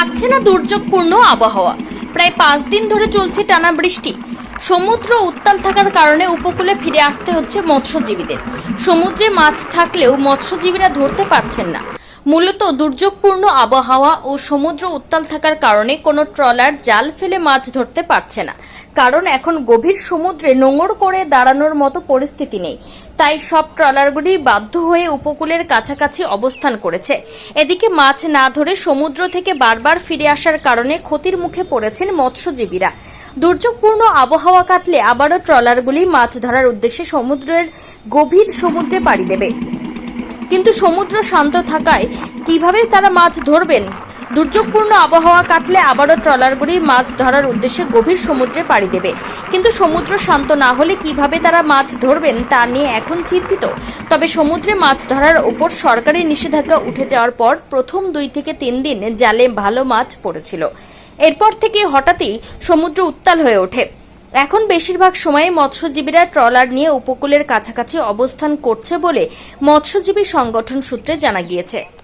কাটছে না দুর্যোগপূর্ণ আবহাওয়া। প্রায় পাঁচ দিন ধরে চলছে টানা বৃষ্টি। সমুদ্র উত্তাল থাকার কারণে উপকূলে ফিরে আসতে হচ্ছে মৎস্যজীবীদের। সমুদ্রে মাছ থাকলেও মৎস্যজীবীরা ধরতে পারছেন না। মূলত দুর্যোগপূর্ণ আবহাওয়া ও সমুদ্র উত্তাল থাকার কারণে কোনো ট্রলার জাল ফেলে মাছ ধরতে পারছে না। কারণ এখন গভীর সমুদ্রে নোঙর করে দাঁড়ানোর মতো পরিস্থিতি নেই। তাই সব ট্রলারগুলি বাধ্য হয়ে উপকূলের কাছাকাছি অবস্থান করেছে। এদিকে মাছ না ধরে সমুদ্র থেকে বারবার ফিরে আসার কারণে ক্ষতির মুখে পড়েছেন মৎস্যজীবীরা। দুর্যোগপূর্ণ আবহাওয়া কাটলে আবারও ট্রলারগুলি মাছ ধরার উদ্দেশ্যে সমুদ্রের গভীর সমুদ্রে পাড়ি দেবে। কিন্তু সমুদ্র শান্ত থাকায় কীভাবে তারা মাছ ধরবেন? দুর্যোগপূর্ণ আবহাওয়া কাটলে আবারও ট্রলারগুলি মাছ ধরার উদ্দেশ্যে গভীর সমুদ্রে পাড়ি দেবে। কিন্তু সমুদ্র শান্ত না হলে কীভাবে তারা মাছ ধরবেন তা নিয়ে এখন চিন্তিত। তবে সমুদ্রে মাছ ধরার ওপর সরকারি নিষেধাজ্ঞা উঠে যাওয়ার পর প্রথম দুই থেকে তিন দিন জালে ভালো মাছ পড়েছিল। এরপর থেকে হঠাৎই সমুদ্র উত্তাল হয়ে ওঠে। এখন বেশিরভাগ সময়ে মৎস্যজীবীরা ট্রলার নিয়ে উপকূলের কাছাকাছি অবস্থান করছে বলে মৎস্যজীবী সংগঠন সূত্রে জানা গিয়েছে।